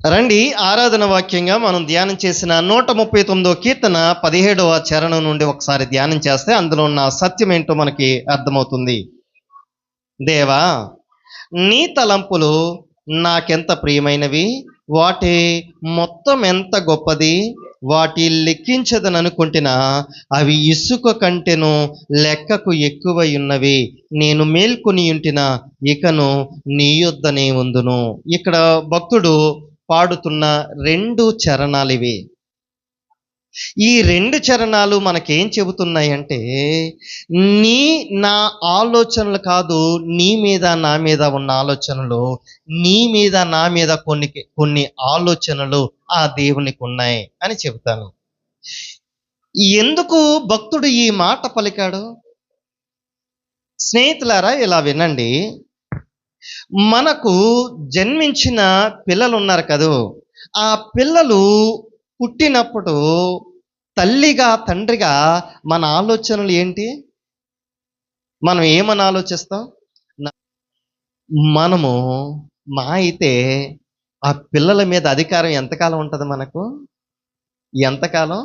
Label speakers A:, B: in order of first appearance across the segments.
A: రండి ఆరాధన వాక్యంగా మనం ధ్యానం చేసిన నూట ముప్పై తొమ్మిదో కీర్తన పదిహేడవ చరణం నుండి ఒకసారి ధ్యానం చేస్తే అందులో ఉన్న సత్యం ఏంటో మనకి అర్థమవుతుంది. దేవా నీ తలంపులు నాకెంత ప్రియమైనవి? వాటి మొత్తం ఎంత గొప్పది? వాటి లెక్కించదననుకుంటున్నా అవి ఇసుక కంటెను లెక్కకు ఎక్కువై ఉన్నవి. నేను మేల్కొని ఉంటిన ఇకను నీ యొద్దనే ఉందును. ఇక్కడ భక్తుడు పాడుతున్న రెండు చరణాలు ఇవి ఈ రెండు చరణాలు మనకేం చెబుతున్నాయంటే నీ నా ఆలోచనలు కాదు నీ మీద నా మీద ఉన్న ఆలోచనలు నీ మీద నా మీద కొన్ని కొన్ని ఆలోచనలు ఆ దేవునికి ఉన్నాయి అని చెబుతాను. ఎందుకు భక్తుడు ఈ మాట పలికాడు? స్నేహితులారా ఇలా వినండి. మనకు జన్మించిన పిల్లలు ఉన్నారు కదూ. ఆ పిల్లలు పుట్టినప్పుడు తల్లిగా తండ్రిగా మన ఆలోచనలు ఏంటి? మనం ఏమని ఆలోచిస్తాం? మనము మా అయితే ఆ పిల్లల మీద అధికారం ఎంతకాలం ఉంటుంది మనకు? ఎంతకాలం?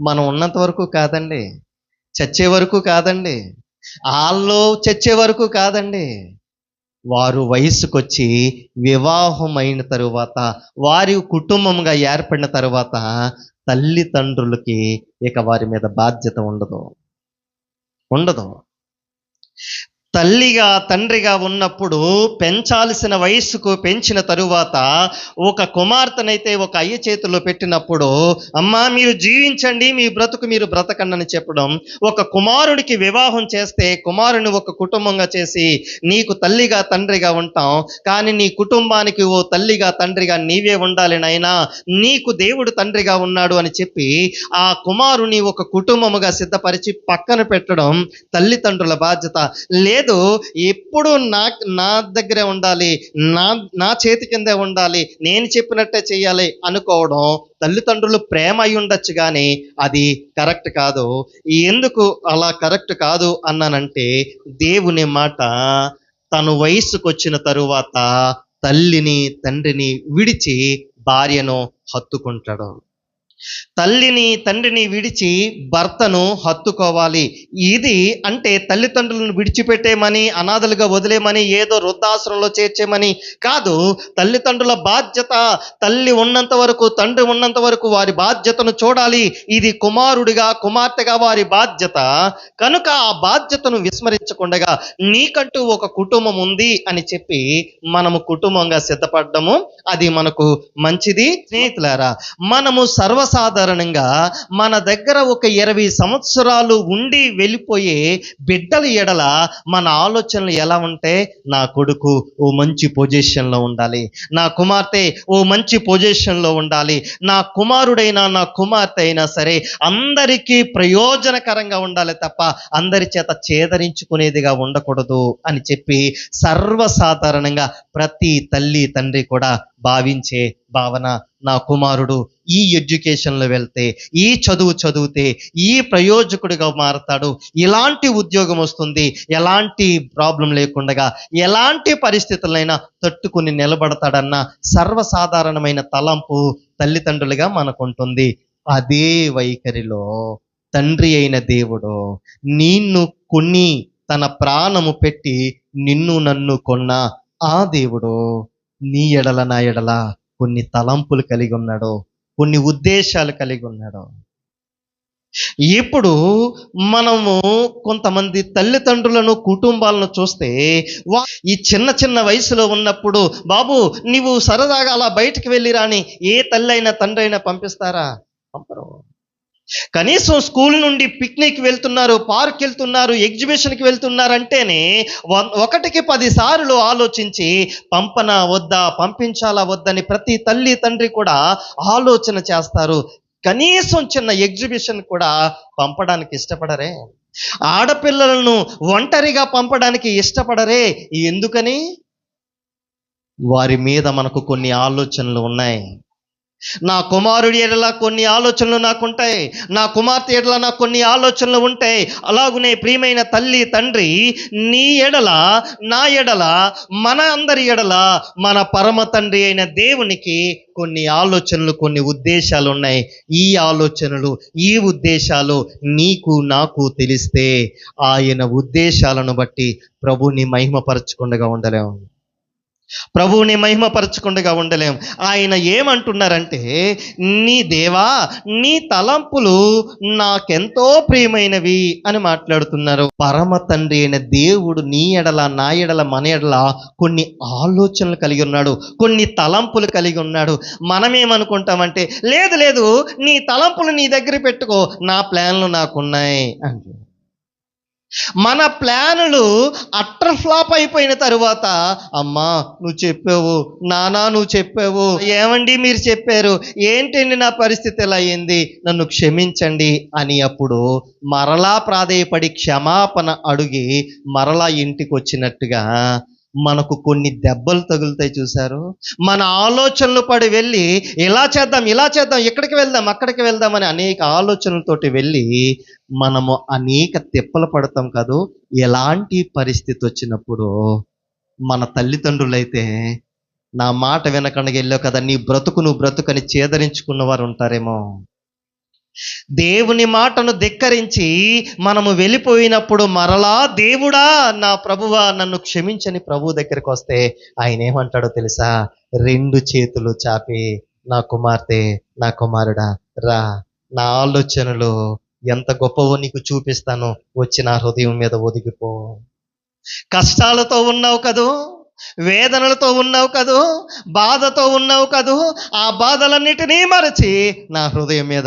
A: మనం ఉన్నంత వరకు కాదండి. చచ్చే వరకు కాదండి. వాళ్ళు చచ్చే వరకు కాదండి. వారు వయసుకొచ్చి వివాహమైన తరువాత వారి కుటుంబంగా ఏర్పడిన తరువాత తల్లిదండ్రులకి ఇక వారి మీద బాధ్యత ఉండదు. ఉండదు. తల్లిగా తండ్రిగా ఉన్నప్పుడు పెంచాల్సిన వయస్సుకు పెంచిన తరువాత ఒక కుమార్తెనైతే ఒక అయ్య చేతిలో పెట్టినప్పుడు అమ్మా మీరు జీవించండి మీ బ్రతుకు మీరు బ్రతకండి చెప్పడం ఒక కుమారుడికి వివాహం చేస్తే కుమారుని ఒక కుటుంబంగా చేసి నీకు తల్లిగా తండ్రిగా ఉంటాం కానీ నీ కుటుంబానికి ఓ తల్లిగా తండ్రిగా నీవే ఉండాలి నాయనా నీకు దేవుడు తండ్రిగా ఉన్నాడు అని చెప్పి ఆ కుమారుని ఒక కుటుంబముగా సిద్ధపరిచి పక్కన పెట్టడం తల్లిదండ్రుల బాధ్యత. లేదు ఎప్పుడు నా నా దగ్గరే ఉండాలి. నా నా చేతి కిందే ఉండాలి. నేను చెప్పినట్టే చేయాలి అనుకోవడం తల్లిదండ్రులు ప్రేమ అయి ఉండొచ్చు కానీ అది కరెక్ట్ కాదు. ఎందుకు అలా కరెక్ట్ కాదు అన్నానంటే దేవుని మాట తను వయస్సుకు వచ్చిన తరువాత తల్లిని తండ్రిని విడిచి భార్యను హత్తుకుంటాడు. తల్లిని తండ్రిని విడిచి భర్తను హత్తుకోవాలి. ఇది అంటే తల్లిదండ్రులను విడిచిపెట్టేమని అనాథలుగా వదిలేమని ఏదో వృద్ధాశ్రమంలో చేర్చేమని కాదు. తల్లిదండ్రుల బాధ్యత తల్లి ఉన్నంత వరకు తండ్రి ఉన్నంత వరకు వారి బాధ్యతను చూడాలి. ఇది కుమారుడిగా కుమార్తెగా వారి బాధ్యత. కనుక ఆ బాధ్యతను విస్మరించకుండా నీకంటూ ఒక కుటుంబం ఉంది అని చెప్పి మనము కుటుంబంగా సిద్ధపడ్డము. అది మనకు మంచిది. స్నేహితులారా మనము సర్వ సర్వసాధారణంగా మన దగ్గర ఒక ఇరవై సంవత్సరాలు ఉండి వెళ్ళిపోయే బిడ్డల ఎడల మన ఆలోచనలు ఎలా ఉంటే నా కొడుకు ఓ మంచి పొజిషన్లో ఉండాలి. నా కుమార్తె ఓ మంచి పొజిషన్లో ఉండాలి. నా కుమారుడైనా నా కుమార్తె అయినా సరే అందరికీ ప్రయోజనకరంగా ఉండాలి తప్ప అందరి చేత చేదరించుకునేదిగా ఉండకూడదు అని చెప్పి సర్వసాధారణంగా ప్రతి తల్లి తండ్రి కూడా భావించే భావన నా కుమారుడు ఈ ఎడ్యుకేషన్లో వెళ్తే ఈ చదువు చదివితే ఈ ప్రయోజకుడిగా మారతాడు. ఇలాంటి ఉద్యోగం వస్తుంది. ఎలాంటి ప్రాబ్లం లేకుండా ఎలాంటి పరిస్థితులైనా తట్టుకుని నిలబడతాడన్న సర్వసాధారణమైన తలంపు తల్లిదండ్రులుగా మనకుంటుంది. అదే వైఖరిలో తండ్రి అయిన దేవుడు నిన్ను కొన్ని తన ప్రాణము పెట్టి నిన్ను నన్ను కొన్న ఆ దేవుడు నీ ఎడల నా ఎడల కొన్ని తలంపులు కలిగి ఉన్నాడు కొన్ని ఉద్దేశాలు కలిగి ఉన్నాడో. ఇప్పుడు మనము కొంతమంది తల్లిదండ్రులను కుటుంబాలను చూస్తే వా ఈ చిన్న చిన్న వయసులో ఉన్నప్పుడు బాబు నీవు సరదాగా అలా బయటికి వెళ్ళిరా అని ఏ తల్లి అయినా తండ్రి అయినా పంపిస్తారా? పంపరు. కనీసం స్కూల్ నుండి పిక్నిక్ వెళ్తున్నారు పార్క్ వెళ్తున్నారు ఎగ్జిబిషన్కి వెళ్తున్నారు అంటేనే ఒకటికి పది సార్లు ఆలోచించి పంపనా వద్దా పంపించాలా వద్దని ప్రతి తల్లి తండ్రి కూడా ఆలోచన చేస్తారు. కనీసం చిన్న ఎగ్జిబిషన్ కూడా పంపడానికి ఇష్టపడరే. ఆడపిల్లలను ఒంటరిగా పంపడానికి ఇష్టపడరే. ఎందుకని? వారి మీద మనకు కొన్ని ఆలోచనలు ఉన్నాయి. నా కుమారుడి ఎడల కొన్ని ఆలోచనలు నాకుంటాయి. నా కుమార్తె ఎడల నాకు కొన్ని ఆలోచనలు ఉంటాయి. అలాగునే ప్రియమైన తల్లి తండ్రి నీ ఎడల నా ఎడల మన అందరి ఎడల మన పరమ తండ్రి అయిన దేవునికి కొన్ని ఆలోచనలు కొన్ని ఉద్దేశాలు ఉన్నాయి. ఈ ఆలోచనలు ఈ ఉద్దేశాలు నీకు నాకు తెలిస్తే ఆయన ఉద్దేశాలను బట్టి ప్రభుని మహిమపరచకుండా ఉండలేము. ప్రభువుని మహిమపరచకుండా ఉండలేం. ఆయన ఏమంటున్నారంటే నీ దేవా నీ తలంపులు నాకెంతో ప్రియమైనవి అని మాట్లాడుతున్నారు. పరమ తండ్రి అయిన దేవుడు నీ ఎడల నా ఎడల మన ఎడల కొన్ని ఆలోచనలు కలిగి ఉన్నాడు కొన్ని తలంపులు కలిగి ఉన్నాడు. మనమేమనుకుంటామంటే లేదు లేదు నీ తలంపులు నీ దగ్గర పెట్టుకో నా ప్లాన్లు నాకున్నాయి అంటే మన ప్లానులు అట్టర్ ఫ్లాప్ అయిపోయిన తరువాత అమ్మా నువ్వు చెప్పావు నానా నువ్వు చెప్పావు ఏమండి మీరు చెప్పారు? ఏంటండి నా పరిస్థితి ఎలా అయింది? నన్ను క్షమించండి అని అప్పుడు మరలా ప్రాధేయపడి క్షమాపణ అడిగి మరలా ఇంటికి వచ్చినట్టుగా మనకు కొన్ని దెబ్బలు తగులుతాయి చూశారు? మన ఆలోచనలు పడి వెళ్ళి ఇలా చేద్దాం ఇలా చేద్దాం ఇక్కడికి వెళ్దాం అక్కడికి వెళ్దాం అని అనేక ఆలోచనలతోటి వెళ్ళి మనము అనేక తిప్పలు పడతాం కాదు? ఎలాంటి పరిస్థితి వచ్చినప్పుడు మన తల్లిదండ్రులైతే నా మాట వినకుండా వెళ్ళావు కదా నీ బ్రతుకు నువ్వు బ్రతుకని చేదరించుకున్న వారు ఉంటారేమో. దేవుని మాటను ధిక్కరించి మనము వెళ్ళిపోయినప్పుడు మరలా దేవుడా నా ప్రభువా నన్ను క్షమించని ప్రభు దగ్గరికి వస్తే ఆయన ఏమంటాడో తెలుసా? రెండు చేతులు చాపి నా కుమార్తె నా కుమారుడా రా. నా ఆలోచనలు ఎంత గొప్పవో నీకు చూపిస్తాను. వచ్చి నా హృదయం మీద ఒదిగిపో. కష్టాలతో ఉన్నావు కదూ? వేదనలతో ఉన్నావు కదూ? బాధతో ఉన్నావు కదూ? ఆ బాధలన్నిటినీ మరచి నా హృదయం మీద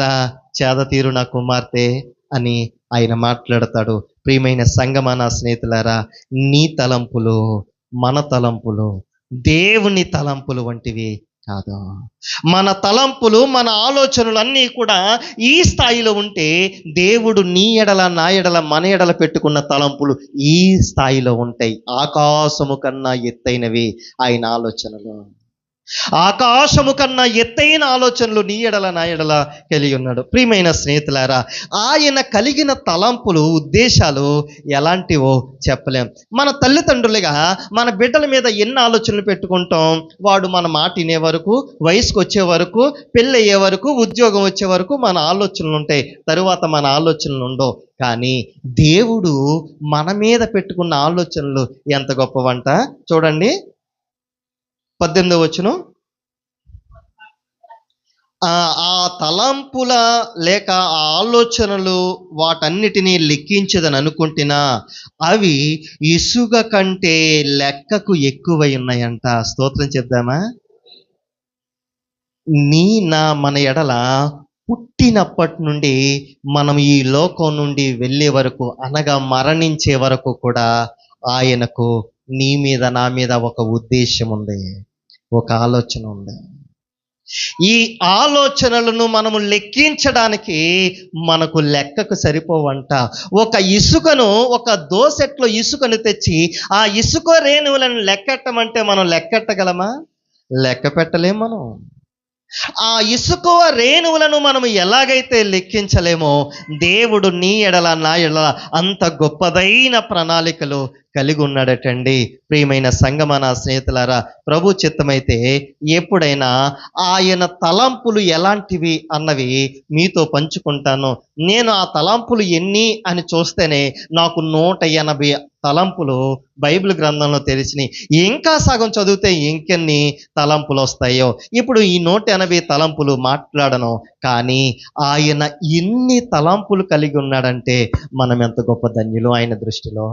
A: చేద తీరు నా కుమార్తె అని ఆయన మాట్లాడతాడు. ప్రియమైన సంగమా నా స్నేహితులారా నీ తలంపులు మన తలంపులు దేవుని తలంపులు వంటివి కాదు. మన తలంపులు మన ఆలోచనలు అన్నీ కూడా ఈ స్థాయిలో ఉంటే దేవుడు నీ ఎడల నా ఎడల మన ఎడల పెట్టుకున్న తలంపులు ఈ స్థాయిలో ఉంటాయి. ఆకాశము కన్నా ఎత్తైనవి ఆయన ఆలోచనలు. ఆకాశము కన్నా ఎత్తైన ఆలోచనలు నీ ఎడల నా ఎడల కలిగి ఉన్నాడు. ప్రియమైన స్నేహితులారా ఆయన కలిగిన తలంపులు ఉద్దేశాలు ఎలాంటివో చెప్పలేం. మన తల్లిదండ్రులుగా మన బిడ్డల మీద ఎన్ని ఆలోచనలు పెట్టుకుంటాం? వాడు మన మాట వినే వరకు వయసుకు వచ్చే వరకు పెళ్ళి అయ్యే వరకు ఉద్యోగం వచ్చే వరకు మన ఆలోచనలు ఉంటాయి. తరువాత మన ఆలోచనలు ఉండవు. కానీ దేవుడు మన మీద పెట్టుకున్న ఆలోచనలు ఎంత గొప్పవంట? చూడండి. పద్దెనిమిదో వచ్చును ఆ తలంపుల లేక ఆ ఆలోచనలు వాటన్నిటినీ లెక్కించదని అనుకుంటున్నా అవి ఇసుగ కంటే లెక్కకు ఎక్కువై ఉన్నాయంట. స్తోత్రం చెప్దామా? నీ నా మన ఎడల పుట్టినప్పటి నుండి మనం ఈ లోకం నుండి వెళ్ళే వరకు అనగా మరణించే వరకు కూడా ఆయనకు నీ మీద నా మీద ఒక ఉద్దేశం ఉంది ఒక ఆలోచన ఉంది. ఈ ఆలోచనలను మనము లెక్కించడానికి మనకు లెక్కకు సరిపోవంట. ఒక ఇసుకను ఒక దోసెట్లో ఇసుకను తెచ్చి ఆ ఇసుక రేణువులను లెక్కెట్టమంటే మనం లెక్కెట్టగలమా? లెక్క పెట్టలేం మనం. ఆ ఇసుక రేణువులను మనం ఎలాగైతే లెక్కించలేమో దేవుడు నీ ఎడల నా ఎడల అంత గొప్పదైన ప్రణాళికలు కలిగి ఉన్నాడటండి ప్రియమైన సంగమ నా స్నేహితులారా ప్రభు చిత్తమైతే ఎప్పుడైనా ఆయన తలంపులు ఎలాంటివి అన్నవి మీతో పంచుకుంటాను. నేను ఆ తలంపులు ఎన్ని అని చూస్తేనే నాకు నూట ఎనభై తలంపులు బైబిల్ గ్రంథంలో తెలిసినాయి. ఇంకా సగం చదివితే ఇంకెన్ని తలంపులు వస్తాయో. ఇప్పుడు ఈ నూట ఎనభై తలంపులు మాట్లాడను. కానీ ఆయన ఎన్ని తలంపులు కలిగి ఉన్నాడంటే మనం ఎంత గొప్ప ధన్యులు ఆయన దృష్టిలో.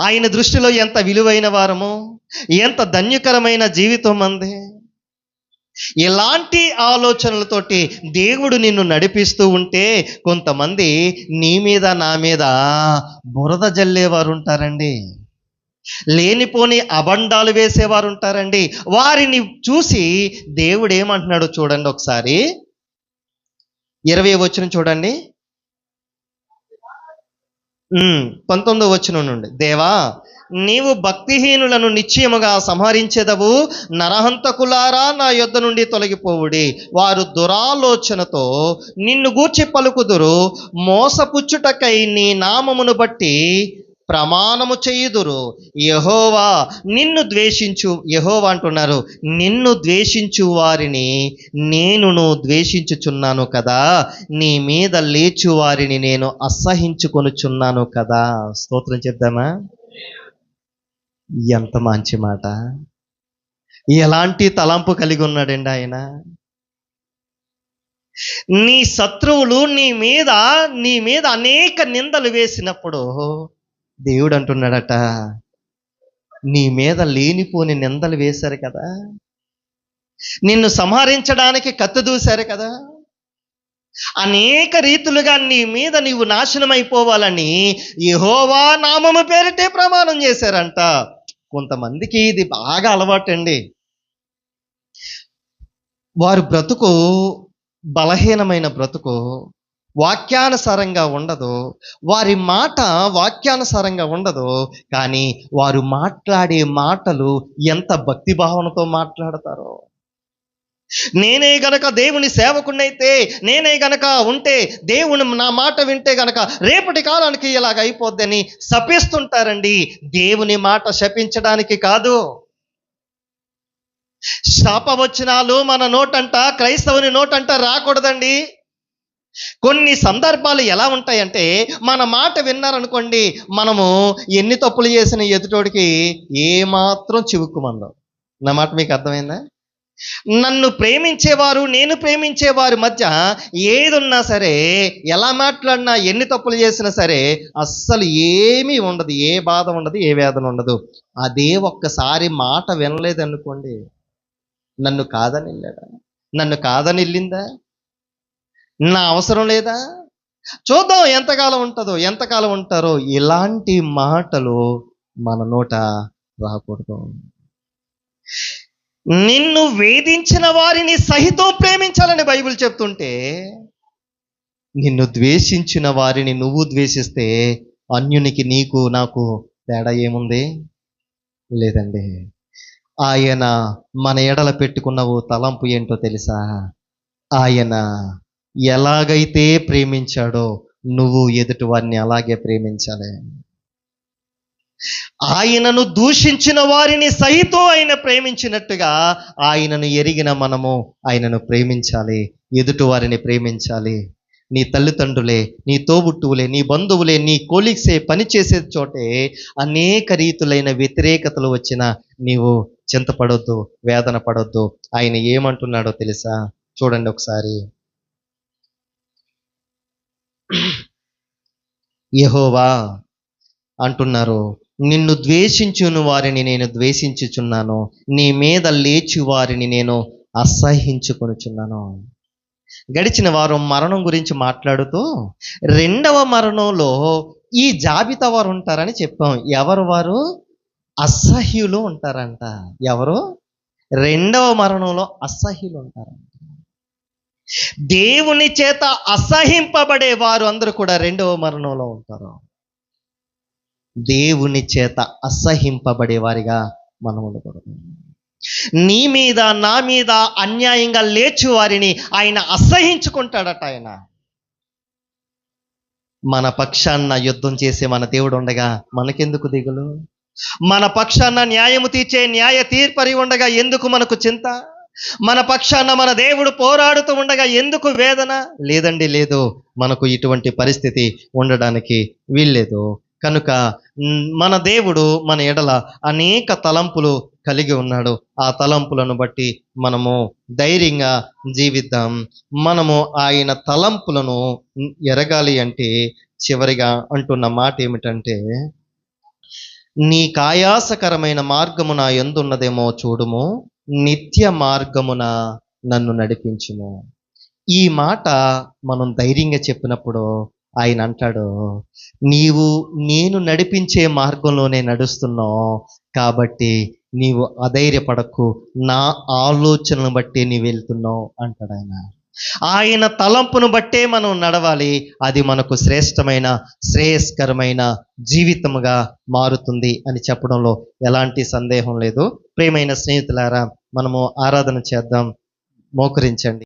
A: ఆయన దృష్టిలో ఎంత విలువైన వారమో ఎంత ధన్యకరమైన జీవితం అంది. ఎలాంటి ఆలోచనలతోటి దేవుడు నిన్ను నడిపిస్తూ ఉంటే కొంతమంది నీ మీద నా మీద బురద జల్లేవారు ఉంటారండి లేనిపోని అబండాలు వేసేవారు ఉంటారండి వారిని చూసి దేవుడు ఏమంటున్నాడో చూడండి ఒకసారి. ఇరవై వచ్చిన చూడండి. పంతొమ్మిదో వచ్చిన నుండి. దేవా నీవు భక్తిహీనులను నిశ్చయముగా సంహరించేదవు నరహంతకులారా నా యొద్ద నుండి తొలగిపోవుడి. వారు దురాలోచనతో నిన్ను గూర్చి పలుకుదురు మోసపుచ్చుటకై నీ నామమును బట్టి ప్రమాణము చేయుదురు. యహోవా నిన్ను ద్వేషించు యహోవా అంటున్నారు నిన్ను ద్వేషించు వారిని నేనును ద్వేషించుచున్నాను కదా. నీ మీద లేచు వారిని నేను అసహించుకొనుచున్నాను కదా. స్తోత్రం చెప్దామా? ఎంత మంచి మాట. ఎలాంటి తలంపు కలిగి ఉన్నాడండి ఆయన. నీ శత్రువులు నీ మీద నీ మీద అనేక నిందలు వేసినప్పుడు దేవుడు అంటున్నాడట నీ మీద లేనిపోని నిందలు వేశారు కదా. నిన్ను సంహరించడానికి కత్తుదూశారు కదా. అనేక రీతులుగా నీ మీద నీవు నాశనం అయిపోవాలని నామము పేరిటే ప్రమాణం చేశారంట. కొంతమందికి ఇది బాగా అలవాటండి. వారు బ్రతుకు బలహీనమైన బ్రతుకు వాక్యానుసారంగా ఉండదు. వారి మాట వాక్యానుసారంగా ఉండదు. కానీ వారు మాట్లాడే మాటలు ఎంత భక్తి భావనతో మాట్లాడతారో. నేనే గనక దేవుని సేవకుండైతే నేనే గనక ఉంటే దేవుని నా మాట వింటే గనక రేపటి కాలానికి ఇలాగ అయిపోద్దని శపిస్తుంటారండి. దేవుని మాట శపించడానికి కాదు. శాపవచనాలు మన నోటంట క్రైస్తవుని నోటంట రాకూడదండి. కొన్ని సందర్భాలు ఎలా ఉంటాయంటే మన మాట విన్నారనుకోండి మనము ఎన్ని తప్పులు చేసిన ఎదుటోడికి ఏమాత్రం చివుక్కుమందాం. నా మాట మీకు అర్థమైందా? నన్ను ప్రేమించేవారు నేను ప్రేమించేవారి మధ్య ఏదున్నా సరే ఎలా మాట్లాడినా ఎన్ని తప్పులు చేసినా సరే అస్సలు ఏమీ ఉండదు ఏ బాధ ఉండదు ఏ వేదన ఉండదు. అదే ఒక్కసారి మాట వినలేదనుకోండి నన్ను కాదని వెళ్ళాడా నన్ను కాదని వెళ్ళిందా నా అవసరం లేదా? చూద్దాం ఎంతకాలం ఉంటుందో ఎంతకాలం ఉంటారో. ఇలాంటి మాటలు మన నోట రాకూడదు. నిన్ను వేధించిన వారిని సహితం ప్రేమించాలని బైబిల్ చెప్తుంటే నిన్ను ద్వేషించిన వారిని నువ్వు ద్వేషిస్తే అన్యునికి నీకు నాకు తేడా ఏముంది? లేదండి. ఆయన మన ఎడల పెట్టుకున్న ఓ తలంపు ఏంటో తెలుసా? ఆయన ఎలాగైతే ప్రేమించాడో నువ్వు ఎదుటి వారిని అలాగే ప్రేమించాలి. ఆయనను దూషించిన వారిని సహితం ఆయన ప్రేమించినట్టుగా ఆయనను ఎరిగిన మనము ఆయనను ప్రేమించాలి ఎదుటి వారిని ప్రేమించాలి. నీ తల్లిదండ్రులే నీ తోబుట్టువులే నీ బంధువులే నీ కోలిక్సే పనిచేసే చోటే అనేక రీతులైన వ్యతిరేకతలు వచ్చిన నీవు చింతపడొద్దు వేదన పడొద్దు. ఆయన ఏమంటున్నాడో తెలుసా? చూడండి ఒకసారి. యహోవా అంటున్నారు. నిన్ను ద్వేషించును వారిని నేను ద్వేషించుచున్నాను. నీ మీద లేచి వారిని నేను అసహించుకొనుచున్నాను గడిచిన వారం మరణం గురించి మాట్లాడుతూ రెండవ మరణంలో ఈ జాబితా వారు ఉంటారని చెప్పాం. ఎవరు వారు? అసహ్యులు ఉంటారంట. ఎవరు? రెండవ మరణంలో అసహ్యులు ఉంటారంట. దేవుని చేత అసహింపబడే వారు అందరూ కూడా రెండవ మరణంలో ఉంటారు. దేవుని చేత అసహింపబడే వారిగా మనం ఉండకూడదు. నీ మీద నా మీద అన్యాయంగా లేచు వారిని ఆయన అసహించుకుంటాడట ఆయన. మన పక్షాన్న యుద్ధం చేసే మన దేవుడు ఉండగా మనకెందుకు దిగులు? మన పక్షాన్న న్యాయము తీర్చే న్యాయ తీర్పరి ఉండగా ఎందుకు మనకు చింత? మన పక్షాన మన దేవుడు పోరాడుతూ ఉండగా ఎందుకు వేదన? లేదండి లేదు. మనకు ఇటువంటి పరిస్థితి ఉండడానికి వీల్లేదు. కనుక మన దేవుడు మన ఎడల అనేక తలంపులు కలిగి ఉన్నాడు. ఆ తలంపులను బట్టి మనము ధైర్యంగా జీవిద్దాం. మనము ఆయన తలంపులను ఎరగాలి అంటే చివరిగా అంటున్న మాట ఏమిటంటే నీ కాయాసకరమైన మార్గము నా ఎందున్నదేమో చూడుము. నిత్య మార్గమున నన్ను నడిపించుము. ఈ మాట మనం ధైర్యంగా చెప్పినప్పుడు ఆయన అంటాడు నీవు నేను నడిపించే మార్గంలోనే నడుస్తున్నావు. కాబట్టి నీవు అధైర్యపడకు. నా ఆలోచనను బట్టి నీవు వెళ్తున్నావు అంటాడు ఆయన. ఆయన తలంపును బట్టే మనం నడవాలి. అది మనకు శ్రేష్టమైన శ్రేయస్కరమైన జీవితముగా మారుతుంది అని చెప్పడంలో ఎలాంటి సందేహం లేదు. ప్రేమైన స్నేహితులారా మనము ఆరాధన చేద్దాం. మోకరించండి.